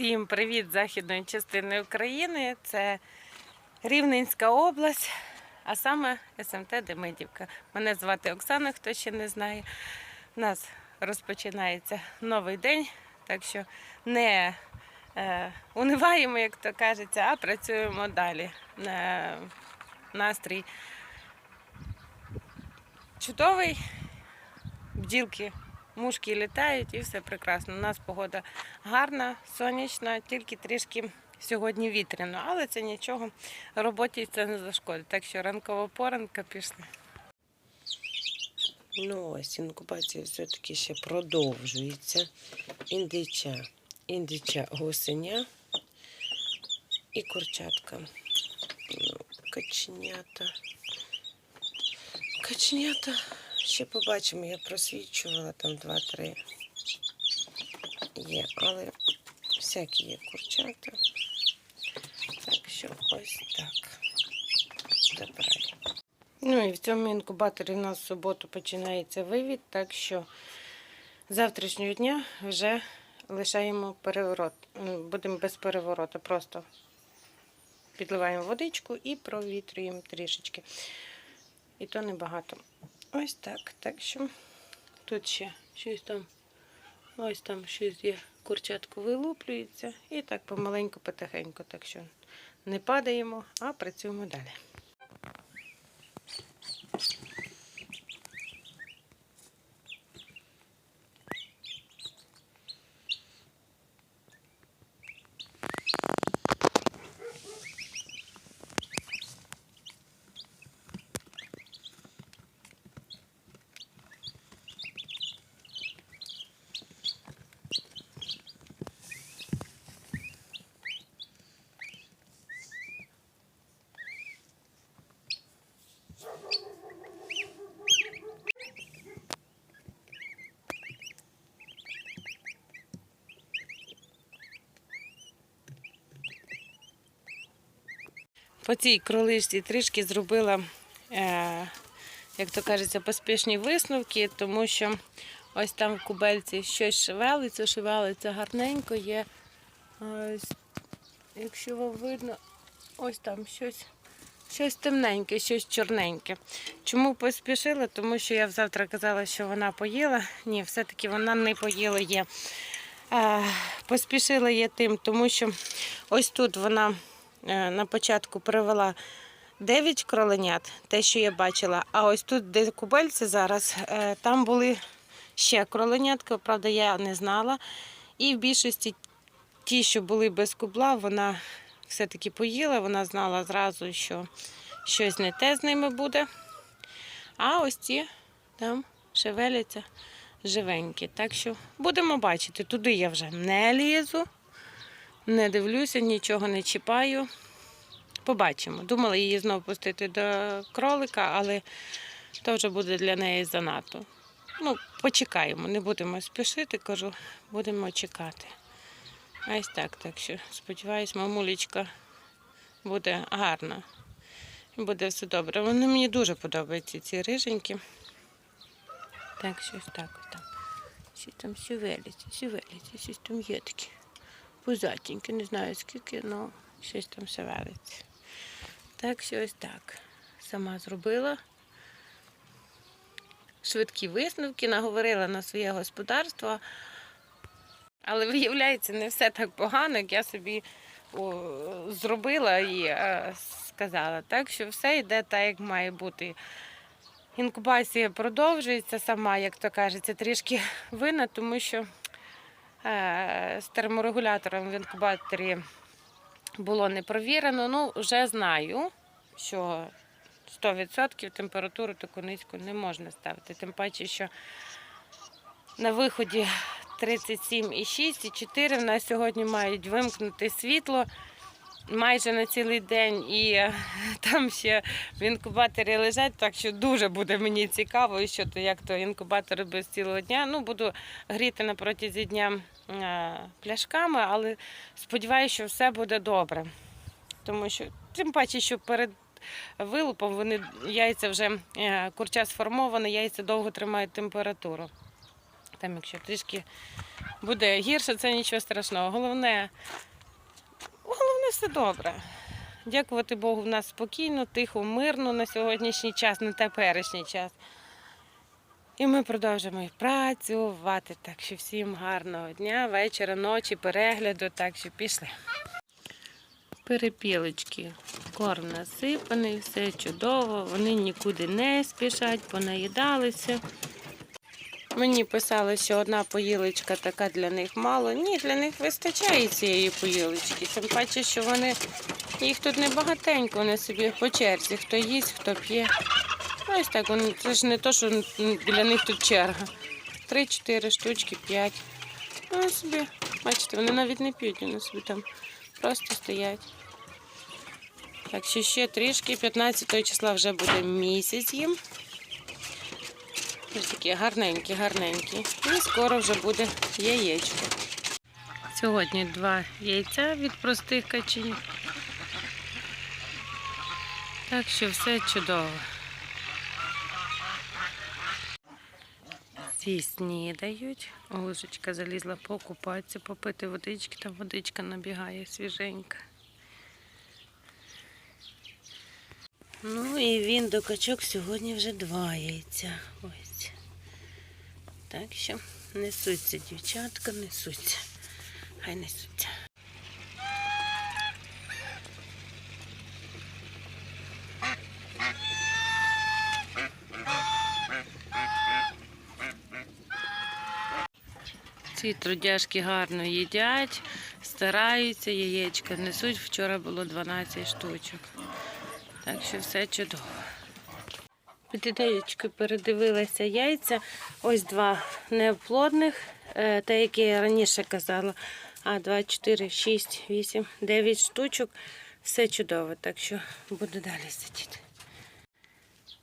Всім привіт західної частини України. Це Рівненська область, а саме СМТ Демидівка. Мене звати Оксана, хто ще не знає. У нас розпочинається новий день, так що не е, униваємо, як то кажеться, а працюємо далі. Е, настрій чудовий, бджілки мушки літають і все прекрасно. У нас погода гарна, сонячна, тільки трішки сьогодні вітряно, але це нічого, роботі це не зашкодить. Так що ранкова поранка пішли. Ну ось інкубація все-таки ще продовжується. Індича, індича гусеня і курчатка. Ну, каченята. Каченята. Ще побачимо, я просвічувала там два-три. Є, але всякі є курчата. Так що ось так. Забираю. Ну і в цьому інкубаторі у нас в суботу починається вивід, так що з завтрашнього дня вже лишаємо переворот. Будемо без переворота, просто підливаємо водичку і провітрюємо трішечки. І то небагато. Ось так. Так що тут ще щось там, ось там щось є, курчатку вилуплюється. І так помаленьку, потихеньку. Так що не падаємо, а працюємо далі. По цій кроличці трішки зробила, е, як то кажеться, поспішні висновки, тому що ось там в кубельці щось шевелиться, шевелиться гарненько є. Ось, якщо вам видно, ось там щось. Щось темненьке, щось чорненьке. Чому поспішила? Тому що я завтра казала, що вона поїла. Ні, все-таки вона не поїла є. Е, Поспішила я тим, тому що ось тут вона на початку привела 9 кроленят, те, що я бачила. А ось тут, де кубельці зараз, е, там були ще кроленятки, правда, я не знала. І в більшості ті, що були без кубла, вона все-таки поїла, вона знала зразу, що щось не те з ними буде. А ось ці там шевеляться живенькі. Так що будемо бачити. Туди я вже не лізу, не дивлюся, нічого не чіпаю. Побачимо. Думала її знову пустити до кролика, але то вже буде для неї занадто. Ну, почекаємо, не будемо спішити, кажу, будемо чекати. Ось так, так що сподіваюсь, мамулечка буде гарна. Буде все добре. Вони мені дуже подобаються, ці риженькі. Так, щось так, так. Щось там сівелиться, сівелиться, щось там є таке. Пузатеньке, не знаю скільки, але щось там севелиться. Так, що ось так. Сама зробила. Швидкі висновки, наговорила на своє господарство. Але виявляється, не все так погано, як я собі о, зробила і е, сказала. Так що все йде так, як має бути. Інкубація продовжується сама, як то кажеться, трішки вина, тому що з терморегулятором в інкубаторі було не провірено. Ну, вже знаю, що 100% температуру таку низьку не можна ставити. Тим паче, що на виході 37,6 і 4 в нас сьогодні мають вимкнути світло майже на цілий день, і е, там ще в інкубаторі лежать, так що дуже буде мені цікаво, що то як то інкубатор без цілого дня. Ну, буду гріти на протязі дня е, пляшками, але сподіваюся, що все буде добре. Тому що, тим паче, що перед вилупом вони яйця вже е, курча сформоване, яйця довго тримають температуру. Там, якщо трішки буде гірше, це нічого страшного. Головне, головне все добре. Дякувати Богу, в нас спокійно, тихо, мирно на сьогоднішній час, на теперішній час. І ми продовжимо працювати. Так що всім гарного дня, вечора, ночі, перегляду. Так що пішли. Перепілочки. Корм насипаний, все чудово, вони нікуди не спішать, понаїдалися. Мені писали, що одна поїлочка така для них мало. Ні, для них вистачає цієї поїлочки. Тим паче, що вони їх тут не багатенько, вони собі по черзі. Хто їсть, хто п'є. Ось так, це ж не то, що для них тут черга. Три-чотири штучки, п'ять. Вони собі, бачите, вони навіть не п'ють, вони собі там просто стоять. Так що ще трішки, 15 числа вже буде місяць їм. Ось такі гарненькі, гарненькі. І скоро вже буде яєчко. Сьогодні два яйця від простих каченів. Так що все чудово. Всі снідають. Олежечка залізла покупатися, попити водички, там водичка набігає свіженька. Ну і він до качок сьогодні вже два яйця. Ось. Так що несуться дівчатка, несуться. Хай несуться. Ці трудяшки гарно їдять, стараються, яєчка несуть. Вчора було 12 штучок. Так що все чудово. Під ідеєчкою передивилася яйця. Ось два неоплодних, те, які я раніше казала. А, 2, 4, 6, 8, 9 штучок. Все чудово, так що буду далі сидіти.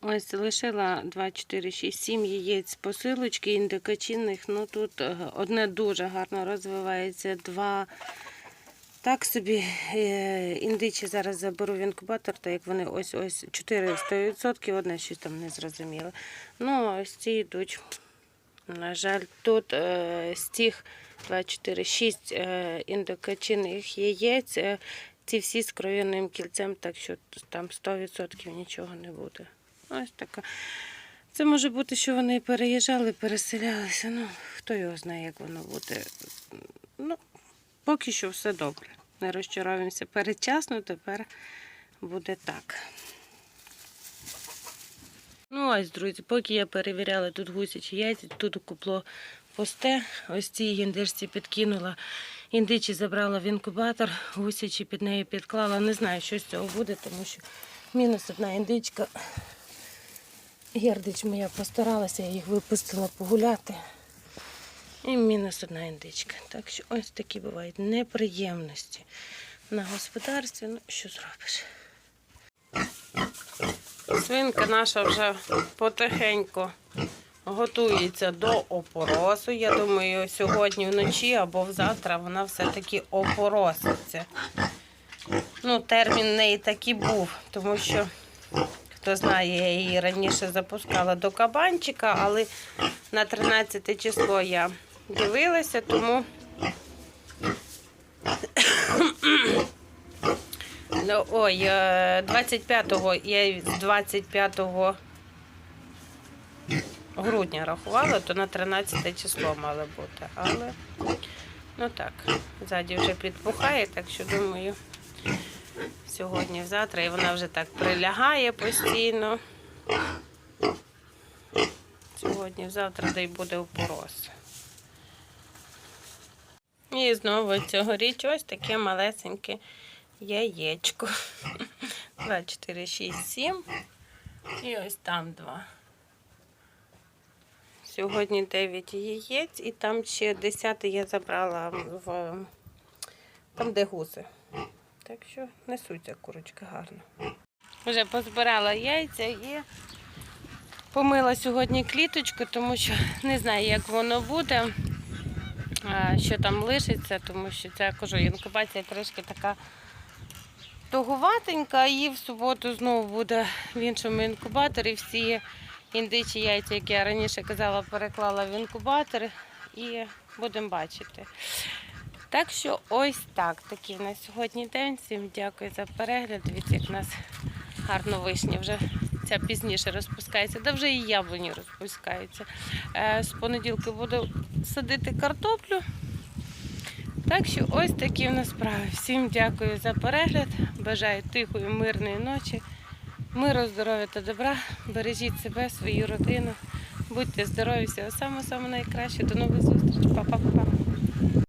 Ось лишила 2, 4, 6, 7 яєць посилочки індикаційних. Ну тут е, одне дуже гарно розвивається, два так собі е, індичі зараз заберу в інкубатор, так як вони ось ось 400%, одне щось там не зрозуміло. Ну, а ось ці йдуть. На жаль, тут е, з тих 2, 4, 6 е, індокачинних яєць, е, ці всі з кров'яним кільцем, так що там 100% нічого не буде. Ось така. Це може бути, що вони переїжджали, переселялися. Ну, хто його знає, як воно буде. Ну, поки що все добре. Не розчаровуємося передчасно, тепер буде так. Ну, ось, друзі, поки я перевіряла тут гусячі яйця, тут купло пусте. Ось цій індичці підкинула. Індичі забрала в інкубатор, гусячі під нею підклала. Не знаю, що з цього буде, тому що мінус одна індичка. Гердич моя постаралася, я їх випустила погуляти. І мінус одна індичка. Так що ось такі бувають неприємності на господарстві. Ну, що зробиш? Свинка наша вже потихеньку готується до опоросу. Я думаю, сьогодні вночі або завтра вона все-таки опороситься. Ну, термін неї такий був, тому що, хто знає, я її раніше запускала до кабанчика, але на 13 число я дивилася, тому Ну, ой, е, 25-го, я з 25 грудня рахувала, то на 13 число мало бути. Але ну так, ззаді вже підпухає, так що думаю, сьогодні, завтра, і вона вже так прилягає постійно. Сьогодні, завтра, де й буде опорос. І знову цьогоріч ось таке малесеньке яєчко. 2, 4, 6, 7. І ось там два. Сьогодні 9 яєць, і там ще 10 я забрала в там, де гуси. Так що несуться курочки гарно. Вже позбирала яйця і помила сьогодні кліточку, тому що не знаю, як воно буде, що там лишиться, тому що ця кажу, інкубація трішки така тугуватенька, і в суботу знову буде в іншому інкубаторі. Всі індичі яйця, які я раніше казала, переклала в інкубатор і будемо бачити. Так що ось так. Такий на сьогодні день. Всім дякую за перегляд. Дивіться, як у нас гарно вишня вже ця пізніше розпускається, да вже і яблуні розпускаються. Е, З понеділка буду садити картоплю. Так що ось такі в нас справи. Всім дякую за перегляд. Бажаю тихої, мирної ночі, миру, здоров'я та добра. Бережіть себе, свою родину. Будьте здорові, всього самого самого найкраще. До нових зустрічей. Па-па-па.